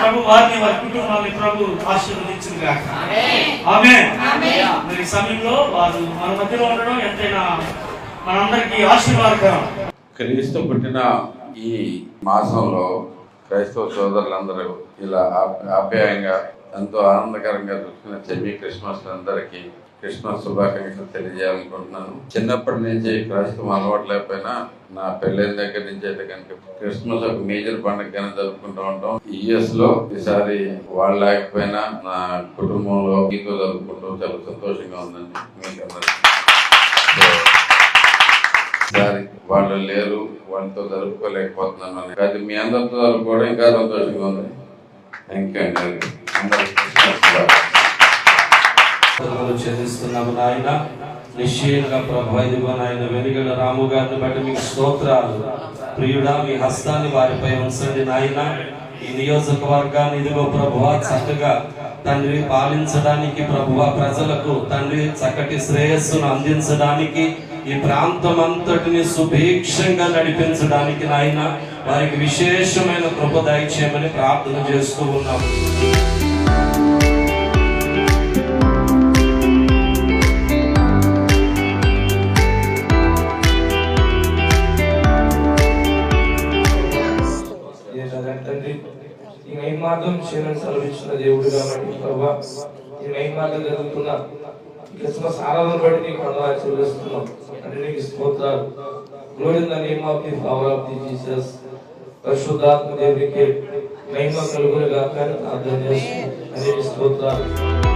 ప్రభు వారిని వారి కుటుంబాన్ని ప్రభు ఆశీర్వదించును గాక. ఆమె మరి సమయంలో వారు మన మధ్యలో ఉండడం ఎంతైనా మనందరికీ ఆశీర్వాదకరం. క్రీస్తు పుట్టిన ఈ మాసంలో క్రైస్తవ సోదరులందరూ ఇలా ఆప్యాయంగా ఎంతో ఆనందకరంగా చూసుకున్న చెవి క్రిస్మస్ అందరికీ క్రిస్మస్ శుభాకాంక్షలు తెలియజేయాలనుకుంటున్నాను. చిన్నప్పటి నుంచి క్రైస్తవం అలవాటు లేకపోయినా నా పెళ్ళైన దగ్గర నుంచి అయితే కనుక క్రిస్మస్ ఒక మేజర్ పండుగగానే జరుపుకుంటూ ఉంటాం. ఈ లో ఈసారి వాళ్ళు లేకపోయినా నా కుటుంబంలో మీతో జరుపుకుంటూ చాలా సంతోషంగా ఉందండి. మీకు అందరికీ So, వాళ్ళు లేరు వాళ్ళతో జరుపుకోలేకపోతున్నాను అని అది మీ అందరితో జరుపుకోవడం ఇంకా సంతోషంగా ఉంది. థ్యాంక్ యూ అండి. చెల్లిస్తున్నాము నాయన. నిశ్చయంగా ప్రభా ఇదిగో నాయన వెనుగల రాము గారిని బట్టి మీకు స్తోత్రాలు. ప్రియుడా మీ హస్తాన్ని వారిపై ఉంచండి నాయన. ఈ నియోజకవర్గాన్ని ఇదిగో ప్రభువ చక్కగా తండ్రి పాలించడానికి ప్రభువ ప్రజలకు తండ్రి చక్కటి శ్రేయస్సును అందించడానికి ఈ ప్రాంతం అంతటిని సుభిక్షంగా నడిపించడానికి నాయన వారికి విశేషమైన కృప దయచేయమని ప్రార్థన చేస్తూ ఉన్నాము. ఈ నైన్ మార్గం చేయమని సెలవిచ్చిన దేవుడు కాబట్టి ప్రభా ఈ నైన్ మార్గం జరుగుతున్న క్రిస్మస్ ఆరాధన బట్టి నీకు వందనాలు చెల్లిస్తున్నాం. అంటే నీకు స్తోత్రాలు glory the name of the power of the Jesus పరిశుద్ధాత్మ దేవునికి మహిమ కలుగులుగా కానీ అర్థం ప్రార్థన చేస్తున్నాం. అనేక స్తోత్రాలు.